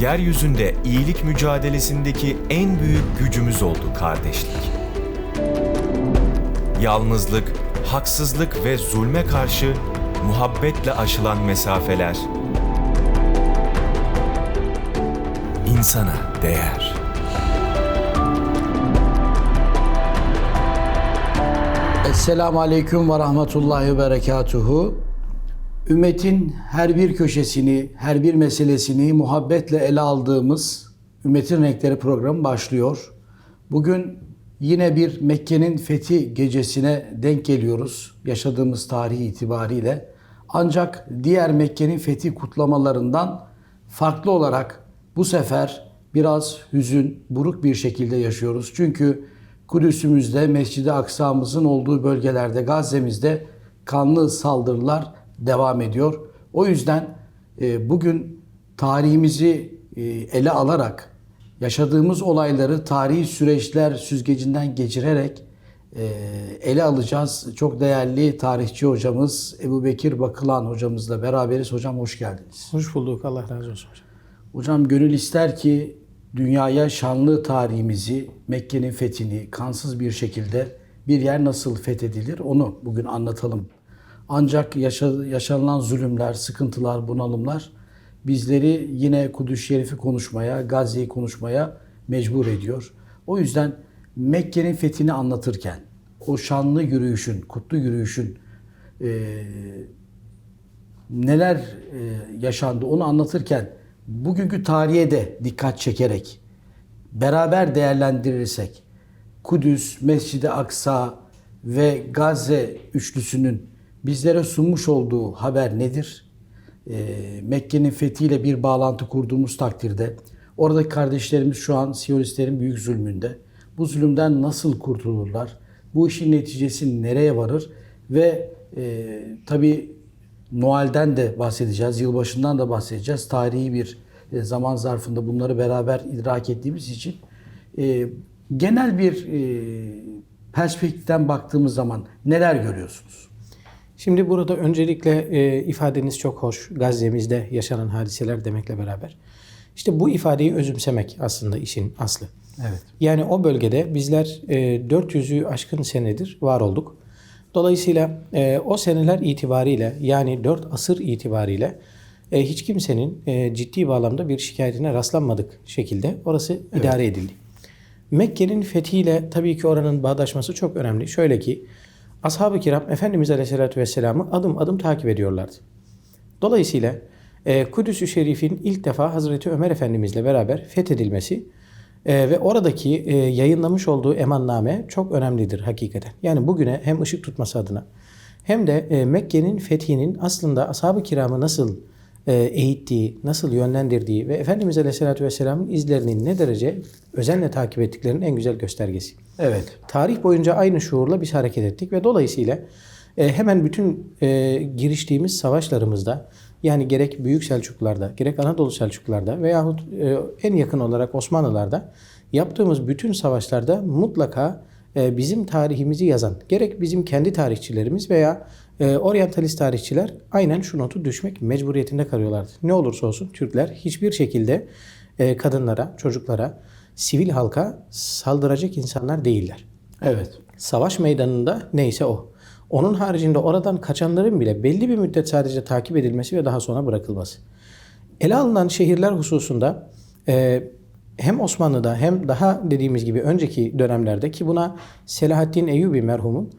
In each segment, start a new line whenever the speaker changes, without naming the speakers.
yeryüzünde iyilik mücadelesindeki en büyük gücümüz oldu kardeşlik. Yalnızlık, haksızlık ve zulme karşı muhabbetle aşılan mesafeler insana değer.
Esselamu Aleyküm ve Rahmetullahi ve Berekatuhu. Ümmetin her bir köşesini, her bir meselesini muhabbetle ele aldığımız Ümmetin Renkleri programı başlıyor. Bugün yine bir Mekke'nin fethi gecesine denk geliyoruz yaşadığımız tarih itibariyle. Ancak diğer Mekke'nin fethi kutlamalarından farklı olarak bu sefer biraz hüzün, buruk bir şekilde yaşıyoruz. Çünkü Kudüs'ümüzde, Mescid-i Aksa'mızın olduğu bölgelerde, Gazze'mizde kanlı saldırılar devam ediyor. O yüzden e, bugün tarihimizi e, ele alarak, yaşadığımız olayları tarihi süreçler süzgecinden geçirerek e, ele alacağız. Çok değerli tarihçi hocamız Ebu Bekir Bakılan hocamızla beraberiz. Hocam hoş geldiniz.
Hoş bulduk. Allah razı olsun hocam.
Hocam gönül ister ki dünyaya şanlı tarihimizi, Mekke'nin fethini kansız bir şekilde bir yer nasıl fethedilir onu bugün anlatalım. Ancak yaşa- yaşanılan zulümler, sıkıntılar, bunalımlar bizleri yine Kudüs Şerif'i konuşmaya, Gazze'yi konuşmaya mecbur ediyor. O yüzden Mekke'nin fethini anlatırken o şanlı yürüyüşün, kutlu yürüyüşün eee neler e, yaşandı onu anlatırken bugünkü tarihe de dikkat çekerek beraber değerlendirirsek Kudüs, Mescid-i Aksa ve Gazze üçlüsünün bizlere sunmuş olduğu haber nedir? E, Mekke'nin fethiyle bir bağlantı kurduğumuz takdirde oradaki kardeşlerimiz şu an Siyonistlerin büyük zulmünde. Bu zulümden nasıl kurtulurlar? Bu işin neticesi nereye varır? Ve e, tabii Noel'den de bahsedeceğiz, yılbaşından da bahsedeceğiz. Tarihi bir e, zaman zarfında bunları beraber idrak ettiğimiz için e, genel bir e, perspektiften baktığımız zaman neler görüyorsunuz?
Şimdi burada öncelikle e, ifadeniz çok hoş. Gazze'mizde yaşanan hadiseler demekle beraber. İşte bu ifadeyi özümsemek aslında işin aslı.
Evet.
Yani o bölgede bizler e, 400'ü aşkın senedir var olduk. Dolayısıyla e, o seneler itibariyle yani 4 asır itibariyle e, hiç kimsenin e, ciddi bağlamda bir şikayetine rastlanmadık şekilde orası idare edildi. Mekke'nin fethiyle tabii ki oranın bağdaşması çok önemli. Şöyle ki ashab-ı kiram Efendimiz Aleyhisselatü Vesselam'ı adım adım takip ediyorlardı. Dolayısıyla e, Kudüs-ü Şerif'in ilk defa Hazreti Ömer Efendimizle beraber fethedilmesi e, ve oradaki e, yayınlamış olduğu emanname çok önemlidir hakikaten. Yani bugüne hem ışık tutması adına hem de Mekke'nin fethinin aslında ashab-ı kiramı nasıl eğittiği, nasıl yönlendirdiği ve Efendimiz Aleyhisselatü Vesselam'ın izlerini ne derece özenle takip ettiklerinin en güzel göstergesi.
Evet.
Tarih boyunca aynı şuurla biz hareket ettik ve dolayısıyla e, hemen bütün e, giriştiğimiz savaşlarımızda yani gerek Büyük Selçuklularda, gerek Anadolu Selçuklularda veyahut e, en yakın olarak Osmanlılarda yaptığımız bütün savaşlarda mutlaka e, bizim tarihimizi yazan, gerek bizim kendi tarihçilerimiz veya e, oryantalist tarihçiler aynen şu notu düşmek mecburiyetinde kalıyorlardı. Ne olursa olsun Türkler hiçbir şekilde e, kadınlara, çocuklara, sivil halka saldıracak insanlar değiller.
Evet.
Savaş meydanında neyse o. Onun haricinde oradan kaçanların bile belli bir müddet sadece takip edilmesi ve daha sonra bırakılması. Ele alınan şehirler hususunda e, hem Osmanlı'da hem daha dediğimiz gibi önceki dönemlerde ki buna Selahaddin Eyyubi merhumun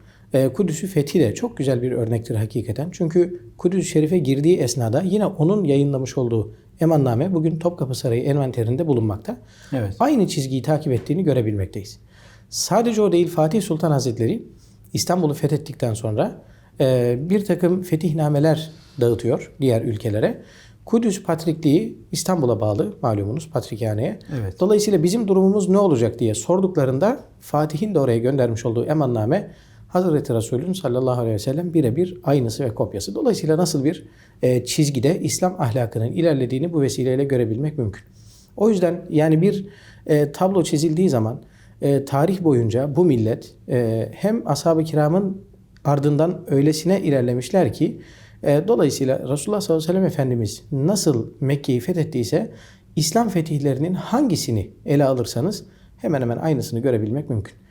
Kudüs'ü fethi de çok güzel bir örnektir hakikaten. Çünkü Kudüs-ü Şerif'e girdiği esnada yine onun yayınlamış olduğu emanname bugün Topkapı Sarayı envanterinde bulunmakta.
Evet.
Aynı çizgiyi takip ettiğini görebilmekteyiz. Sadece o değil Fatih Sultan Hazretleri İstanbul'u fethettikten sonra e, bir takım fetihnameler dağıtıyor diğer ülkelere. Kudüs Patrikliği İstanbul'a bağlı malumunuz Patrikhane'ye.
Evet.
Dolayısıyla bizim durumumuz ne olacak diye sorduklarında Fatih'in de oraya göndermiş olduğu emanname Hazreti Resulü'nün sallallahu aleyhi ve sellem birebir aynısı ve kopyası. Dolayısıyla nasıl bir e, çizgide İslam ahlakının ilerlediğini bu vesileyle görebilmek mümkün. O yüzden yani bir e, tablo çizildiği zaman e, tarih boyunca bu millet e, hem ashab-ı kiramın ardından öylesine ilerlemişler ki e, dolayısıyla Resulullah sallallahu aleyhi ve sellem Efendimiz nasıl Mekke'yi fethettiyse İslam fetihlerinin hangisini ele alırsanız hemen hemen aynısını görebilmek mümkün.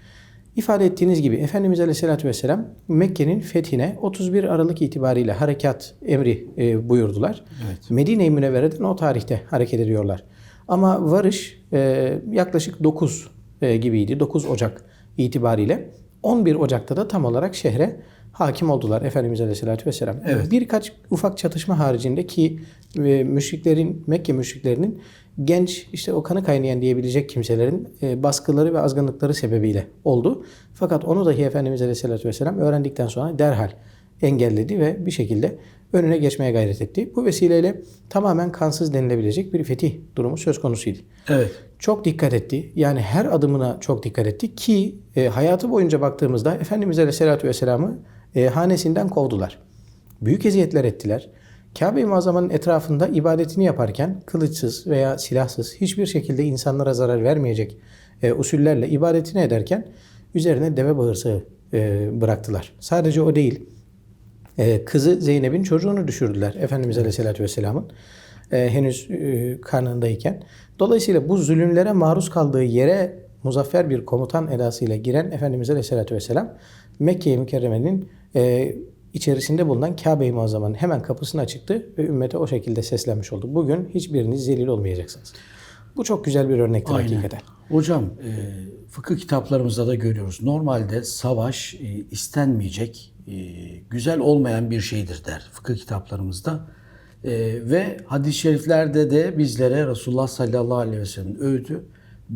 İfade ettiğiniz gibi Efendimiz Aleyhisselatü Vesselam Mekke'nin fethine 31 Aralık itibariyle harekat emri e, buyurdular. Medine-i Münevvere'den o tarihte hareket ediyorlar. Ama varış e, yaklaşık 9 e, gibiydi. 9 Ocak itibariyle. 11 Ocak'ta da tam olarak şehre hakim oldular Efendimiz Aleyhisselatü Vesselam. Birkaç ufak çatışma haricinde ki e, müşriklerin, Mekke müşriklerinin genç işte o kanı kaynayan diyebilecek kimselerin e, baskıları ve azgınlıkları sebebiyle oldu. Fakat onu dahi Efendimiz Aleyhisselatü Vesselam öğrendikten sonra derhal engelledi ve bir şekilde önüne geçmeye gayret etti. Bu vesileyle tamamen kansız denilebilecek bir fetih durumu söz konusuydu.
Evet.
Çok dikkat etti. Yani her adımına çok dikkat etti ki e, hayatı boyunca baktığımızda Efendimiz Aleyhisselatü Vesselam'ı e, hanesinden kovdular. Büyük eziyetler ettiler. Kabe-i Muazzama'nın etrafında ibadetini yaparken kılıçsız veya silahsız hiçbir şekilde insanlara zarar vermeyecek e, usullerle ibadetini ederken üzerine deve bağırsağı e, bıraktılar. Sadece o değil. Ee, kızı Zeynep'in çocuğunu düşürdüler Efendimiz Aleyhisselatü Vesselam'ın e, henüz e, karnındayken. Dolayısıyla bu zulümlere maruz kaldığı yere muzaffer bir komutan edasıyla giren Efendimiz Aleyhisselatü Vesselam Mekke-i Mükerreme'nin e, içerisinde bulunan Kabe-i Muazzama'nın hemen kapısına çıktı ve ümmete o şekilde seslenmiş oldu. Bugün hiçbiriniz zelil olmayacaksınız. Bu çok güzel bir örnektir
Aynen.
hakikaten.
Hocam e, fıkıh kitaplarımızda da görüyoruz. Normalde savaş e, istenmeyecek, e, güzel olmayan bir şeydir der fıkıh kitaplarımızda. E, ve hadis-i şeriflerde de bizlere Resulullah sallallahu aleyhi ve sellem'in öğütü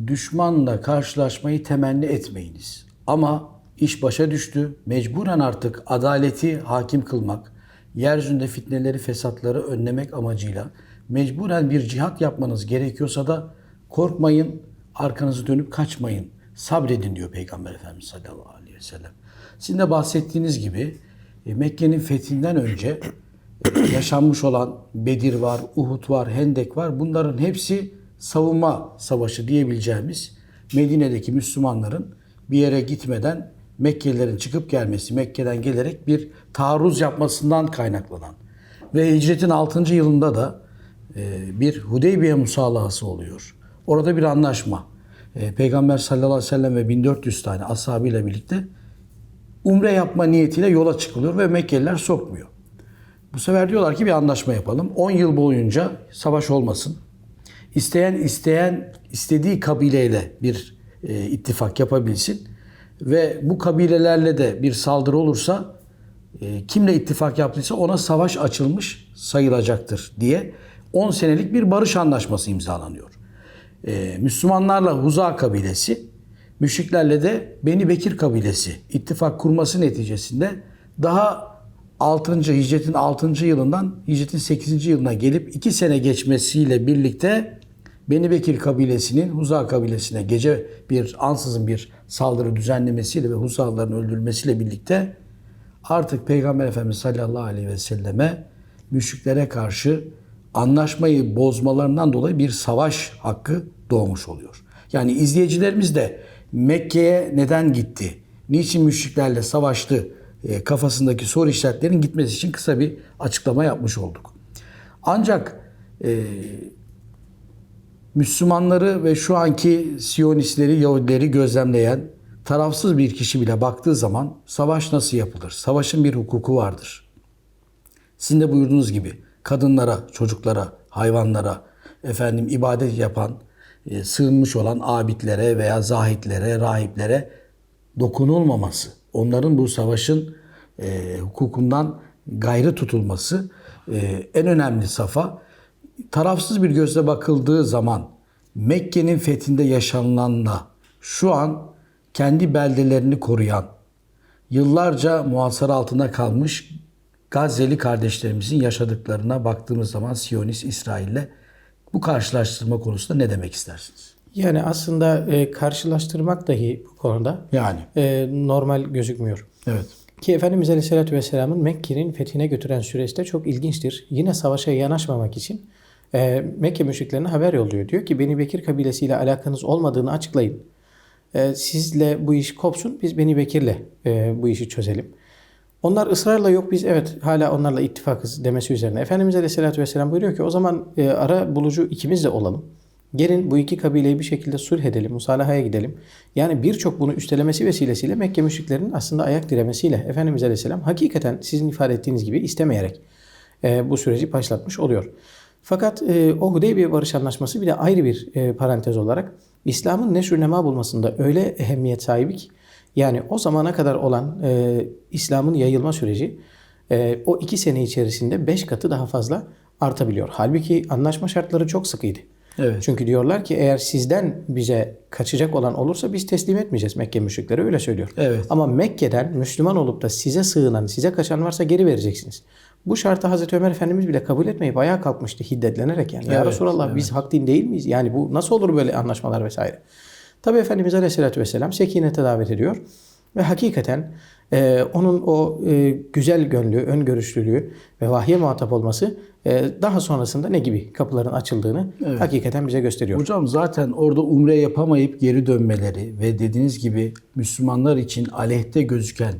düşmanla karşılaşmayı temenni etmeyiniz. Ama iş başa düştü. Mecburen artık adaleti hakim kılmak, yeryüzünde fitneleri, fesatları önlemek amacıyla mecburen bir cihat yapmanız gerekiyorsa da korkmayın, arkanızı dönüp kaçmayın. Sabredin diyor Peygamber Efendimiz sallallahu aleyhi ve sellem. Sizin de bahsettiğiniz gibi e, Mekke'nin fethinden önce e, yaşanmış olan Bedir var, Uhud var, Hendek var. Bunların hepsi savunma savaşı diyebileceğimiz Medine'deki Müslümanların bir yere gitmeden Mekkelilerin çıkıp gelmesi, Mekke'den gelerek bir taarruz yapmasından kaynaklanan ve hicretin 6. yılında da e, bir Hudeybiye musalahası oluyor. Orada bir anlaşma. E, Peygamber sallallahu aleyhi ve sellem ve 1400 tane ashabıyla birlikte umre yapma niyetiyle yola çıkılıyor ve Mekkeliler sokmuyor. Bu sefer diyorlar ki bir anlaşma yapalım. 10 yıl boyunca savaş olmasın. İsteyen isteyen istediği kabileyle bir e, ittifak yapabilsin ve bu kabilelerle de bir saldırı olursa e, kimle ittifak yaptıysa ona savaş açılmış sayılacaktır diye 10 senelik bir barış anlaşması imzalanıyor. E, Müslümanlarla Huza kabilesi, müşriklerle de Beni Bekir kabilesi ittifak kurması neticesinde daha 6. hicretin 6. yılından hicretin 8. yılına gelip 2 sene geçmesiyle birlikte Beni Bekir kabilesinin Huza kabilesine gece bir ansızın bir saldırı düzenlemesiyle ve Huzalıların öldürülmesiyle birlikte artık Peygamber Efendimiz sallallahu aleyhi ve selleme müşriklere karşı anlaşmayı bozmalarından dolayı bir savaş hakkı doğmuş oluyor. Yani izleyicilerimiz de Mekke'ye neden gitti? Niçin müşriklerle savaştı? E, kafasındaki soru işaretlerinin gitmesi için kısa bir açıklama yapmış olduk. Ancak e, Müslümanları ve şu anki Siyonistleri, Yahudileri gözlemleyen tarafsız bir kişi bile baktığı zaman savaş nasıl yapılır? Savaşın bir hukuku vardır. Sizin de buyurduğunuz gibi kadınlara, çocuklara, hayvanlara, efendim ibadet yapan, e, sığınmış olan abidlere veya zahitlere, rahiplere dokunulmaması, onların bu savaşın e, hukukundan gayrı tutulması e, en önemli safa. Tarafsız bir gözle bakıldığı zaman Mekke'nin fethinde yaşanılanla şu an kendi beldelerini koruyan, yıllarca muhasara altında kalmış Gazze'li kardeşlerimizin yaşadıklarına baktığımız zaman Siyonist İsrail'le bu karşılaştırma konusunda ne demek istersiniz?
Yani aslında e, karşılaştırmak dahi bu konuda
Yani
e, normal gözükmüyor.
evet.
Ki Efendimiz Aleyhisselatü Vesselam'ın Mekke'nin fethine götüren süreçte çok ilginçtir. Yine savaşa yanaşmamak için e, Mekke müşriklerine haber yolluyor. Diyor ki Beni Bekir kabilesiyle alakanız olmadığını açıklayın. E, sizle bu iş kopsun biz Beni Bekir'le e, bu işi çözelim. Onlar ısrarla yok biz evet hala onlarla ittifakız demesi üzerine. Efendimiz Aleyhisselatü Vesselam buyuruyor ki o zaman e, ara bulucu ikimiz de olalım. Gelin bu iki kabileyi bir şekilde sulh edelim, musalahaya gidelim. Yani birçok bunu üstelemesi vesilesiyle Mekke müşriklerinin aslında ayak diremesiyle Efendimiz Aleyhisselam hakikaten sizin ifade ettiğiniz gibi istemeyerek e, bu süreci başlatmış oluyor. Fakat e, o Hudeybiye Barış Anlaşması bir de ayrı bir e, parantez olarak İslam'ın neşr nema bulmasında öyle ehemmiyet sahibi ki yani o zamana kadar olan e, İslam'ın yayılma süreci e, o iki sene içerisinde beş katı daha fazla artabiliyor. Halbuki anlaşma şartları çok sıkıydı.
Evet.
Çünkü diyorlar ki eğer sizden bize kaçacak olan olursa biz teslim etmeyeceğiz Mekke müşrikleri öyle söylüyor.
Evet.
Ama Mekke'den Müslüman olup da size sığınan, size kaçan varsa geri vereceksiniz. Bu şartı Hazreti Ömer Efendimiz bile kabul etmeyip ayağa kalkmıştı hiddetlenerek yani. ya
Evet,
Resulallah biz hak din değil miyiz? Yani bu nasıl olur böyle anlaşmalar vesaire. Tabi Efendimiz Aleyhisselatü Vesselam sekinete davet ediyor. Ve hakikaten e, onun o e, güzel gönlü, öngörüşlülüğü ve vahye muhatap olması e, daha sonrasında ne gibi kapıların açıldığını hakikaten bize gösteriyor.
Hocam zaten orada umre yapamayıp geri dönmeleri ve dediğiniz gibi Müslümanlar için aleyhte gözüken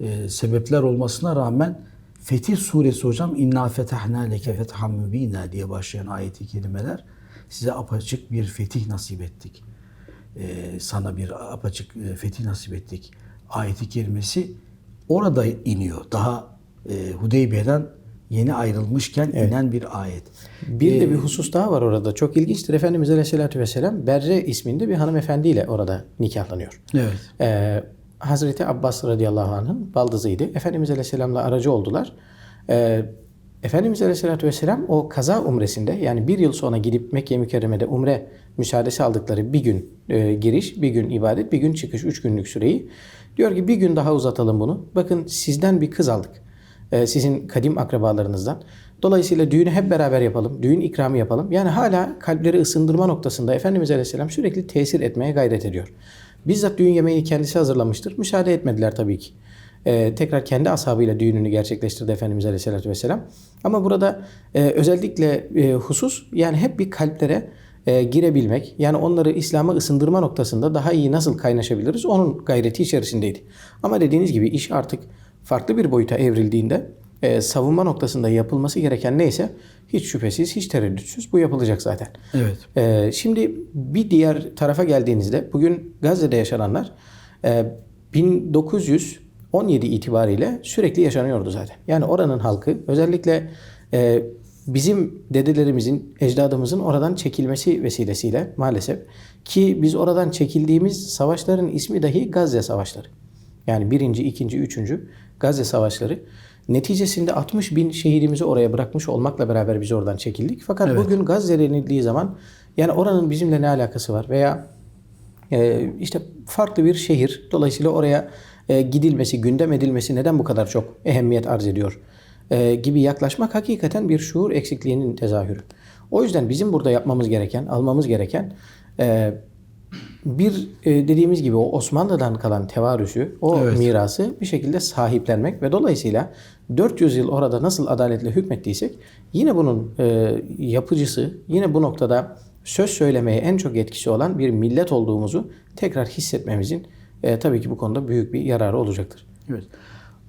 e, sebepler olmasına rağmen Fetih suresi hocam inna fetahna leke fethan mübina diye başlayan ayeti kelimeler size apaçık bir fetih nasip ettik. E, sana bir apaçık e, fetih nasip ettik. Ayeti kerimesi orada iniyor. Daha e, Hudeybiye'den yeni ayrılmışken inen bir ayet.
Bir de bir husus daha var orada. Çok ilginçtir. Efendimiz Aleyhisselatü Vesselam Berre isminde bir hanımefendiyle orada nikahlanıyor.
Evet.
Ee, Hazreti Abbas radıyallahu anh'ın baldızıydı. Efendimiz Aleyhisselam'la aracı oldular. Ee, Efendimiz Aleyhisselatü Vesselam o kaza umresinde yani bir yıl sonra gidip Mekke mükerremede umre müsaadesi aldıkları bir gün e, giriş, bir gün ibadet, bir gün çıkış, üç günlük süreyi diyor ki bir gün daha uzatalım bunu. Bakın sizden bir kız aldık. Ee, sizin kadim akrabalarınızdan. Dolayısıyla düğünü hep beraber yapalım. Düğün ikramı yapalım. Yani hala kalpleri ısındırma noktasında Efendimiz Aleyhisselam sürekli tesir etmeye gayret ediyor. Bizzat düğün yemeği kendisi hazırlamıştır. Müsaade etmediler tabii ki. Ee, tekrar kendi ashabıyla düğününü gerçekleştirdi Efendimiz Aleyhisselatü Vesselam. Ama burada e, özellikle e, husus yani hep bir kalplere e, girebilmek yani onları İslam'a ısındırma noktasında daha iyi nasıl kaynaşabiliriz onun gayreti içerisindeydi. Ama dediğiniz gibi iş artık farklı bir boyuta evrildiğinde e, savunma noktasında yapılması gereken neyse hiç şüphesiz, hiç tereddütsüz bu yapılacak zaten.
Evet.
E, şimdi bir diğer tarafa geldiğinizde bugün Gazze'de yaşananlar e, 1917 itibariyle sürekli yaşanıyordu zaten. Yani oranın halkı özellikle e, bizim dedelerimizin, ecdadımızın oradan çekilmesi vesilesiyle maalesef ki biz oradan çekildiğimiz savaşların ismi dahi Gazze Savaşları. Yani birinci, ikinci, üçüncü Gazze Savaşları. Neticesinde 60 bin şehidimizi oraya bırakmış olmakla beraber biz oradan çekildik. Fakat bugün Gazze denildiği zaman yani oranın bizimle ne alakası var? Veya e, işte farklı bir şehir. Dolayısıyla oraya e, gidilmesi, gündem edilmesi neden bu kadar çok ehemmiyet arz ediyor? E, gibi yaklaşmak hakikaten bir şuur eksikliğinin tezahürü. O yüzden bizim burada yapmamız gereken, almamız gereken e, bir e, dediğimiz gibi o Osmanlı'dan kalan tevarüsü, o
Evet.
mirası bir şekilde sahiplenmek ve dolayısıyla 400 yıl orada nasıl adaletle hükmettiysek yine bunun e, yapıcısı, yine bu noktada söz söylemeye en çok etkisi olan bir millet olduğumuzu tekrar hissetmemizin e, tabii ki bu konuda büyük bir yararı olacaktır.
Evet.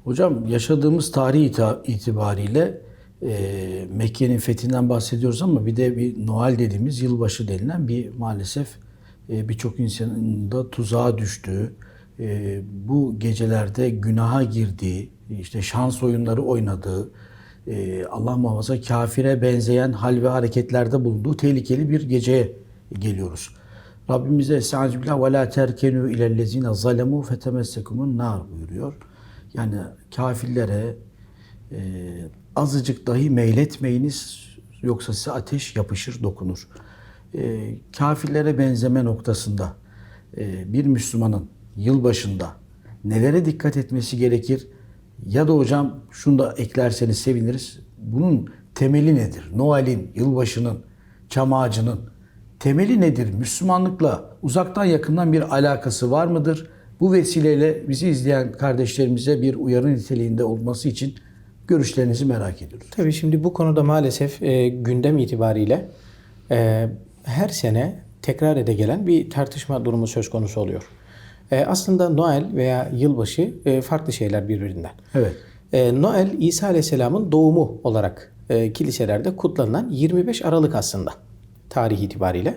Hocam yaşadığımız tarih itibariyle e, Mekke'nin fethinden bahsediyoruz ama bir de bir Noel dediğimiz yılbaşı denilen bir maalesef birçok insanın da tuzağa düştüğü, e, bu gecelerde günaha girdiği, işte şans oyunları oynadığı, e, Allah muhafaza kafire benzeyen hal ve hareketlerde bulunduğu tehlikeli bir geceye geliyoruz. Rabbimize Estaizu billah ve la terkenu ilellezine zalemu fetemessekumun nar buyuruyor. Yani kafirlere e, azıcık dahi meyletmeyiniz yoksa size ateş yapışır dokunur. E, kafirlere benzeme noktasında e, bir Müslümanın yılbaşında nelere dikkat etmesi gerekir? Ya da hocam şunu da eklerseniz seviniriz. Bunun temeli nedir? Noel'in, yılbaşının, çam ağacının temeli nedir? Müslümanlıkla uzaktan yakından bir alakası var mıdır? Bu vesileyle bizi izleyen kardeşlerimize bir uyarı niteliğinde olması için görüşlerinizi merak ediyoruz.
Tabii şimdi bu konuda maalesef e, gündem itibariyle e, her sene tekrar ede gelen bir tartışma durumu söz konusu oluyor. E, aslında Noel veya yılbaşı e, farklı şeyler birbirinden.
Evet.
E, Noel İsa Aleyhisselam'ın doğumu olarak e, kiliselerde kutlanılan 25 Aralık aslında tarih itibariyle.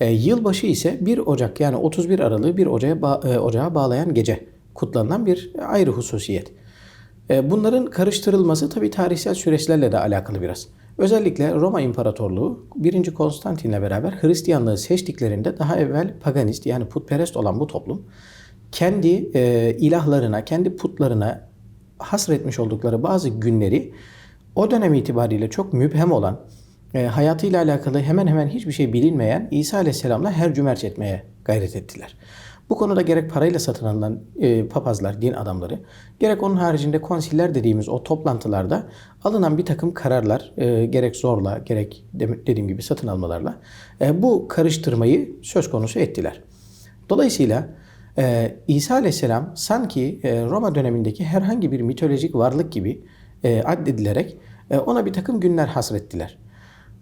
E, yılbaşı ise 1 Ocak yani 31 Aralık'ı 1 Ocak'a, ba- e, Ocağa bağlayan gece kutlanılan bir ayrı hususiyet. E, Bunların karıştırılması tabi tarihsel süreçlerle de alakalı biraz. Özellikle Roma İmparatorluğu 1. Konstantin'le beraber Hristiyanlığı seçtiklerinde daha evvel paganist yani putperest olan bu toplum kendi e, ilahlarına, kendi putlarına hasretmiş oldukları bazı günleri o dönem itibariyle çok mübhem olan, e, hayatıyla alakalı hemen hemen hiçbir şey bilinmeyen İsa Aleyhisselam'la her cümerç etmeye gayret ettiler. Bu konuda gerek parayla satın alınan e, papazlar, din adamları, gerek onun haricinde konsiller dediğimiz o toplantılarda alınan bir takım kararlar, e, gerek zorla, gerek de- dediğim gibi satın almalarla e, bu karıştırmayı söz konusu ettiler. Dolayısıyla e, İsa Aleyhisselam sanki e, Roma dönemindeki herhangi bir mitolojik varlık gibi e, addedilerek e, ona bir takım günler hasrettiler.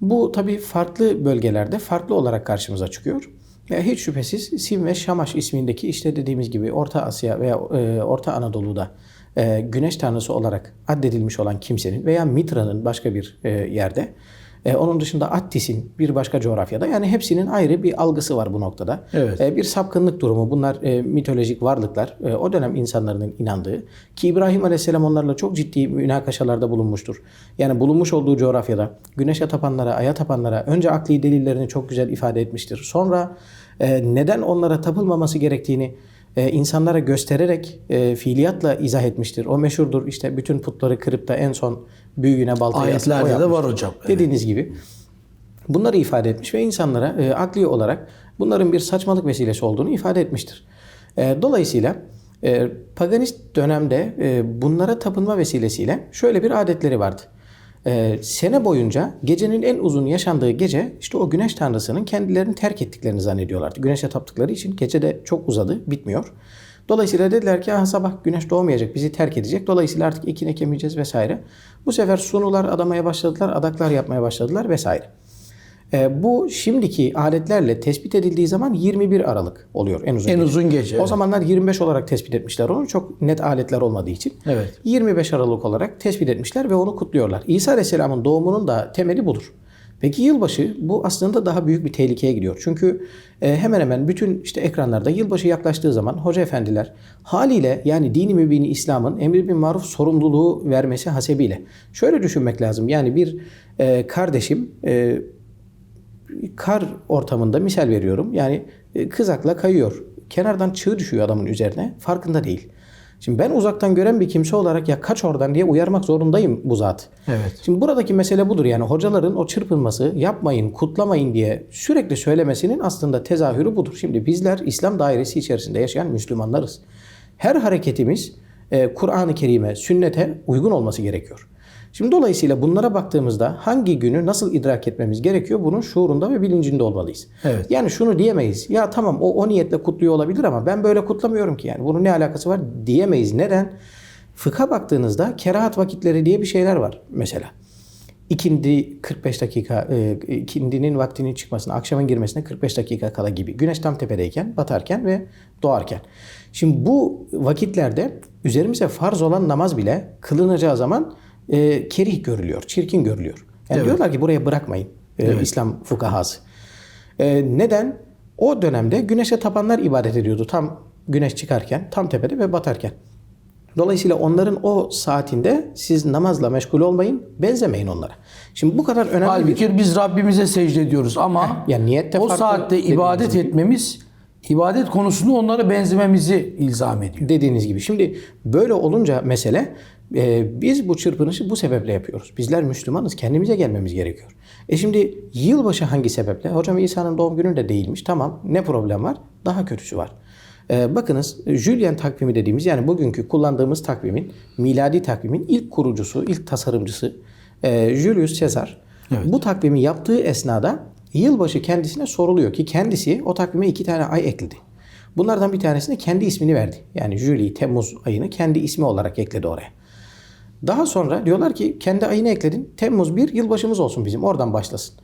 Bu tabi farklı bölgelerde farklı olarak karşımıza çıkıyor. E, hiç şüphesiz Sim ve Şamaş ismindeki işte dediğimiz gibi Orta Asya veya e, Orta Anadolu'da e, güneş tanrısı olarak addedilmiş olan kimsenin veya Mitra'nın başka bir e, yerde e, onun dışında Attis'in bir başka coğrafyada yani hepsinin ayrı bir algısı var bu noktada.
Evet.
E, bir sapkınlık durumu. Bunlar e, mitolojik varlıklar. E, o dönem insanların inandığı ki İbrahim Aleyhisselam onlarla çok ciddi münakaşalarda bulunmuştur. Yani bulunmuş olduğu coğrafyada güneşe tapanlara, aya tapanlara önce akli delillerini çok güzel ifade etmiştir. Sonra neden onlara tapılmaması gerektiğini e, insanlara göstererek e, fiiliyatla izah etmiştir. O meşhurdur işte bütün putları kırıp da en son büyüğüne baltayı
Ayetlerde de var hocam. Evet.
Dediğiniz gibi. Bunları ifade etmiş ve insanlara e, akli olarak bunların bir saçmalık vesilesi olduğunu ifade etmiştir. E, dolayısıyla e, paganist dönemde e, bunlara tapınma vesilesiyle şöyle bir adetleri vardı. E, sene boyunca gecenin en uzun yaşandığı gece işte o güneş tanrısının kendilerini terk ettiklerini zannediyorlardı. Güneşe taptıkları için gece de çok uzadı, bitmiyor. Dolayısıyla dediler ki "Ah, sabah güneş doğmayacak, bizi terk edecek. Dolayısıyla artık ekin ekemeyeceğiz vesaire. Bu sefer sunular adamaya başladılar, adaklar yapmaya başladılar vesaire. E, bu şimdiki aletlerle tespit edildiği zaman 21 Aralık oluyor en uzun
En
gece.
uzun gece,
O
evet.
zamanlar 25 olarak tespit etmişler onu. Çok net aletler olmadığı için.
Evet.
25 Aralık olarak tespit etmişler ve onu kutluyorlar. İsa Aleyhisselam'ın doğumunun da temeli budur. Peki yılbaşı bu aslında daha büyük bir tehlikeye gidiyor. Çünkü e, hemen hemen bütün işte ekranlarda yılbaşı yaklaştığı zaman hoca efendiler haliyle yani dini mübini İslam'ın emri bin maruf sorumluluğu vermesi hasebiyle şöyle düşünmek lazım. Yani bir e, kardeşim e, kar ortamında misal veriyorum. Yani e, kızakla kayıyor. Kenardan çığ düşüyor adamın üzerine. Farkında değil. Şimdi ben uzaktan gören bir kimse olarak ya kaç oradan diye uyarmak zorundayım bu zat.
Evet.
Şimdi buradaki mesele budur. Yani hocaların o çırpınması yapmayın, kutlamayın diye sürekli söylemesinin aslında tezahürü budur. Şimdi bizler İslam dairesi içerisinde yaşayan Müslümanlarız. Her hareketimiz e, Kur'an-ı Kerim'e, sünnete uygun olması gerekiyor. Şimdi dolayısıyla bunlara baktığımızda hangi günü nasıl idrak etmemiz gerekiyor bunun şuurunda ve bilincinde olmalıyız.
Evet.
Yani şunu diyemeyiz. Ya tamam o o niyetle kutluyor olabilir ama ben böyle kutlamıyorum ki yani bunun ne alakası var diyemeyiz. Neden? Fıkha baktığınızda kerahat vakitleri diye bir şeyler var mesela. İkindi 45 dakika, e, ikindinin vaktinin çıkmasına, akşamın girmesine 45 dakika kala gibi. Güneş tam tepedeyken, batarken ve doğarken. Şimdi bu vakitlerde üzerimize farz olan namaz bile kılınacağı zaman e, kerih görülüyor, çirkin görülüyor. Yani
Evet.
diyorlar ki buraya bırakmayın e, İslam fukahası. E, neden? O dönemde güneşe tapanlar ibadet ediyordu tam güneş çıkarken, tam tepede ve batarken. Dolayısıyla onların o saatinde siz namazla meşgul olmayın, benzemeyin onlara. Şimdi bu kadar önemli bir...
Halbuki biz Rabbimize secde ediyoruz ama
yani niyette
o saatte ibadet
gibi.
etmemiz ibadet konusunda onlara benzememizi ilzam ediyor.
Dediğiniz gibi. Şimdi böyle olunca mesele e, biz bu çırpınışı bu sebeple yapıyoruz. Bizler Müslümanız. Kendimize gelmemiz gerekiyor. E şimdi yılbaşı hangi sebeple? Hocam İsa'nın doğum günü de değilmiş. Tamam ne problem var? Daha kötüsü var. E, bakınız Julian takvimi dediğimiz yani bugünkü kullandığımız takvimin miladi takvimin ilk kurucusu, ilk tasarımcısı e, Julius Caesar. Bu takvimi yaptığı esnada yılbaşı kendisine soruluyor ki kendisi o takvime iki tane ay ekledi. Bunlardan bir tanesine kendi ismini verdi. Yani Jüli, Temmuz ayını kendi ismi olarak ekledi oraya. Daha sonra diyorlar ki kendi ayını ekledin. Temmuz 1 yılbaşımız olsun bizim oradan başlasın.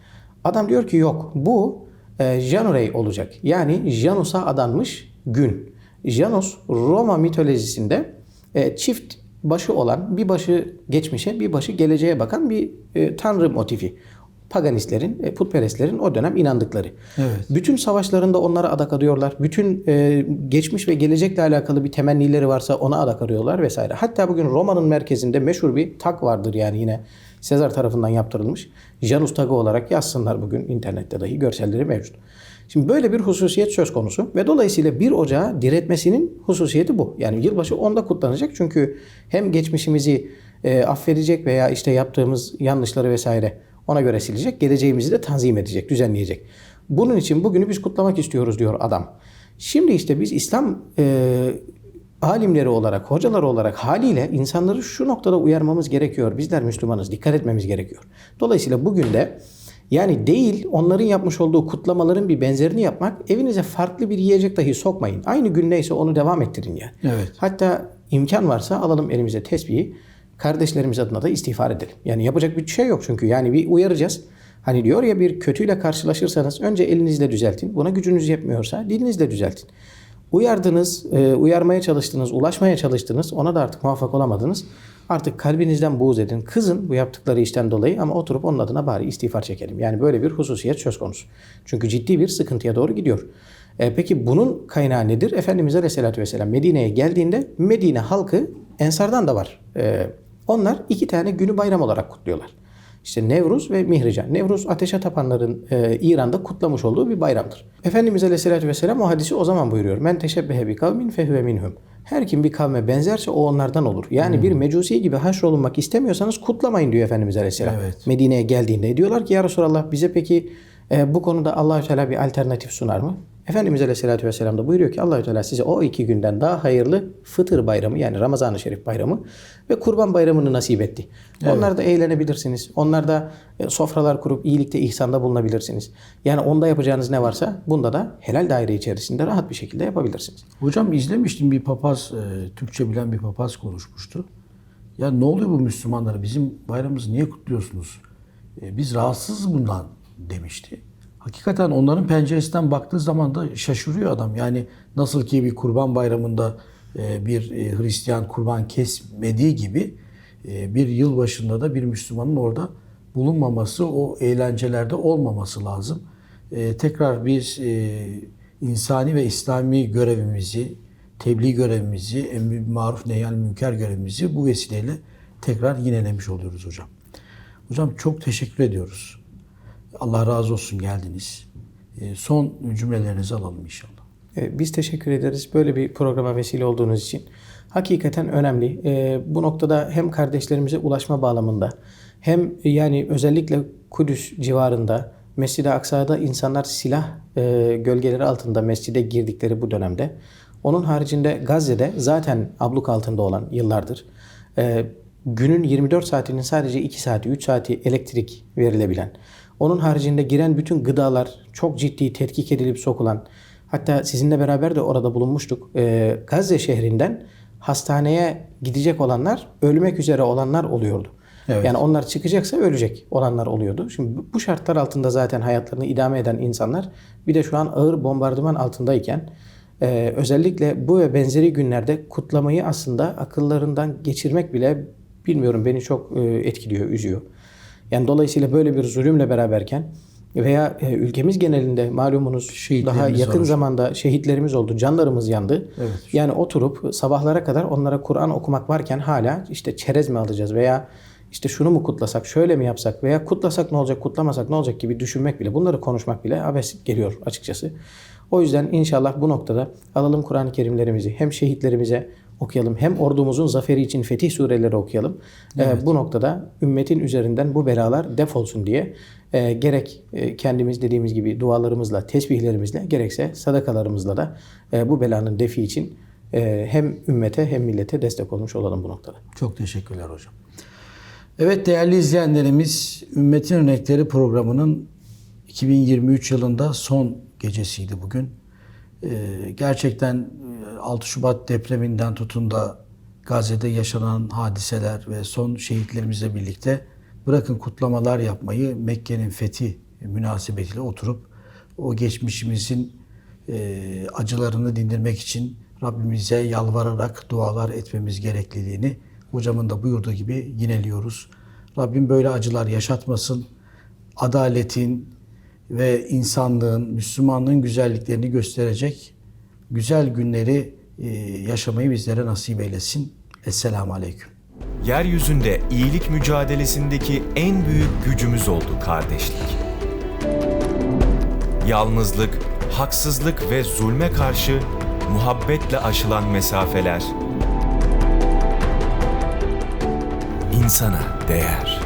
Adam diyor ki yok bu e, January olacak. Yani Janus'a adanmış gün. Janus Roma mitolojisinde e, çift başı olan, bir başı geçmişe, bir başı geleceğe bakan bir e, tanrı motifi. Paganistlerin, e, putperestlerin o dönem inandıkları.
Evet.
Bütün savaşlarında onlara adak adıyorlar. Bütün e, geçmiş ve gelecekle alakalı bir temennileri varsa ona adak arıyorlar vesaire. Hatta bugün Roma'nın merkezinde meşhur bir tak vardır yani yine Sezar tarafından yaptırılmış. Janus tagı olarak yazsınlar bugün internette dahi görselleri mevcut. Şimdi böyle bir hususiyet söz konusu ve dolayısıyla 1 Ocağı diretmesinin hususiyeti bu. Yani yılbaşı onda kutlanacak çünkü hem geçmişimizi e, affedecek veya işte yaptığımız yanlışları vesaire ona göre silecek, geleceğimizi de tanzim edecek, düzenleyecek. Bunun için bugünü biz kutlamak istiyoruz diyor adam. Şimdi işte biz İslam e, alimleri olarak, hocalar olarak haliyle insanları şu noktada uyarmamız gerekiyor. Bizler Müslümanız, dikkat etmemiz gerekiyor. Dolayısıyla bugün de yani değil onların yapmış olduğu kutlamaların bir benzerini yapmak, evinize farklı bir yiyecek dahi sokmayın. Aynı gün neyse onu devam ettirin yani.
Evet.
Hatta imkan varsa alalım elimize tesbihi, kardeşlerimiz adına da istiğfar edelim. Yani yapacak bir şey yok çünkü yani bir uyaracağız. Hani diyor ya bir kötüyle karşılaşırsanız önce elinizle düzeltin. Buna gücünüz yetmiyorsa dilinizle düzeltin. Uyardınız, e, uyarmaya çalıştınız, ulaşmaya çalıştınız. Ona da artık muvaffak olamadınız. Artık kalbinizden buğz edin. Kızın bu yaptıkları işten dolayı ama oturup onun adına bari istiğfar çekelim. Yani böyle bir hususiyet söz konusu. Çünkü ciddi bir sıkıntıya doğru gidiyor. E, peki bunun kaynağı nedir? Efendimiz Aleyhisselatü Vesselam Medine'ye geldiğinde Medine halkı Ensardan da var. E, onlar iki tane günü bayram olarak kutluyorlar. İşte Nevruz ve Mihrican. Nevruz ateşe tapanların e, İran'da kutlamış olduğu bir bayramdır. Efendimiz Aleyhisselatü Vesselam o hadisi o zaman buyuruyor. Men teşebbehe bi kavmin fehüve minhum. Her kim bir kavme benzerse o onlardan olur. Yani bir mecusi gibi haşrolunmak istemiyorsanız kutlamayın diyor Efendimiz Aleyhisselam.
Evet.
Medine'ye geldiğinde diyorlar ki ya Resulallah bize peki e, bu konuda Allahü Teala bir alternatif sunar mı? Efendimiz Aleyhisselatü Vesselam da buyuruyor ki Allahü Teala size o iki günden daha hayırlı Fıtır bayramı yani Ramazan-ı Şerif bayramı ve Kurban bayramını nasip etti. Onlar da eğlenebilirsiniz. Onlar da e, sofralar kurup iyilikte, ihsanda bulunabilirsiniz. Yani onda yapacağınız ne varsa bunda da helal daire içerisinde rahat bir şekilde yapabilirsiniz.
Hocam izlemiştim bir papaz, e, Türkçe bilen bir papaz konuşmuştu. Ya ne oluyor bu Müslümanlara? Bizim bayramımızı niye kutluyorsunuz? E, biz rahatsızız bundan demişti. Hakikaten onların penceresinden baktığı zaman da şaşırıyor adam. Yani nasıl ki bir kurban bayramında e, bir e, Hristiyan kurban kesmediği gibi e, bir yıl başında da bir Müslümanın orada bulunmaması, o eğlencelerde olmaması lazım. Tekrar biz insani ve İslami görevimizi, tebliğ görevimizi, emri maruf nehyan münker görevimizi bu vesileyle tekrar yinelemiş oluyoruz hocam. Hocam çok teşekkür ediyoruz. Allah razı olsun geldiniz. E, son cümlelerinizi alalım inşallah.
E, Biz teşekkür ederiz böyle bir programa vesile olduğunuz için. Hakikaten önemli. E, Bu noktada hem kardeşlerimize ulaşma bağlamında hem yani özellikle Kudüs civarında Mescid-i Aksa'da insanlar silah e, gölgeleri altında mescide girdikleri bu dönemde. Onun haricinde Gazze'de zaten abluk altında olan yıllardır e, günün 24 saatinin sadece 2 saati, 3 saati elektrik verilebilen, onun haricinde giren bütün gıdalar çok ciddi tetkik edilip sokulan, hatta sizinle beraber de orada bulunmuştuk. Ee, Gazze şehrinden hastaneye gidecek olanlar, ölmek üzere olanlar oluyordu.
Evet.
Yani onlar çıkacaksa ölecek olanlar oluyordu. Şimdi bu şartlar altında zaten hayatlarını idame eden insanlar bir de şu an ağır bombardıman altındayken e, özellikle bu ve benzeri günlerde kutlamayı aslında akıllarından geçirmek bile bilmiyorum beni çok e, etkiliyor, üzüyor. Yani dolayısıyla böyle bir zulümle beraberken veya e, ülkemiz genelinde malumunuz
Şehitlerimiz
daha
var
yakın
hocam.
zamanda şehitlerimiz oldu, canlarımız yandı.
Evet.
Yani oturup sabahlara kadar onlara Kur'an okumak varken hala işte çerez mi alacağız veya işte şunu mu kutlasak, şöyle mi yapsak veya kutlasak ne olacak, kutlamasak ne olacak gibi düşünmek bile, bunları konuşmak bile abes geliyor açıkçası. O yüzden inşallah bu noktada alalım Kur'an-ı Kerimlerimizi hem şehitlerimize okuyalım hem ordumuzun zaferi için fetih sureleri okuyalım. Ee, bu noktada ümmetin üzerinden bu belalar defolsun diye e, gerek e, kendimiz dediğimiz gibi dualarımızla, tesbihlerimizle gerekse sadakalarımızla da e, bu belanın defi için e, hem ümmete hem millete destek olmuş olalım bu noktada.
Çok teşekkürler hocam. Evet değerli izleyenlerimiz Ümmetin Örnekleri programının 2023 yılında son gecesiydi bugün. Ee, gerçekten e, 6 Şubat depreminden tutun da Gazze'de yaşanan hadiseler ve son şehitlerimizle birlikte bırakın kutlamalar yapmayı Mekke'nin fethi münasebetiyle oturup o geçmişimizin e, acılarını dindirmek için Rabbimize yalvararak dualar etmemiz gerekliliğini hocamın da buyurduğu gibi yineliyoruz. Rabbim böyle acılar yaşatmasın. Adaletin ve insanlığın, Müslümanlığın güzelliklerini gösterecek güzel günleri e, yaşamayı bizlere nasip eylesin. Esselamu Aleyküm.
Yeryüzünde iyilik mücadelesindeki en büyük gücümüz oldu kardeşlik. Yalnızlık, haksızlık ve zulme karşı muhabbetle aşılan mesafeler insana değer.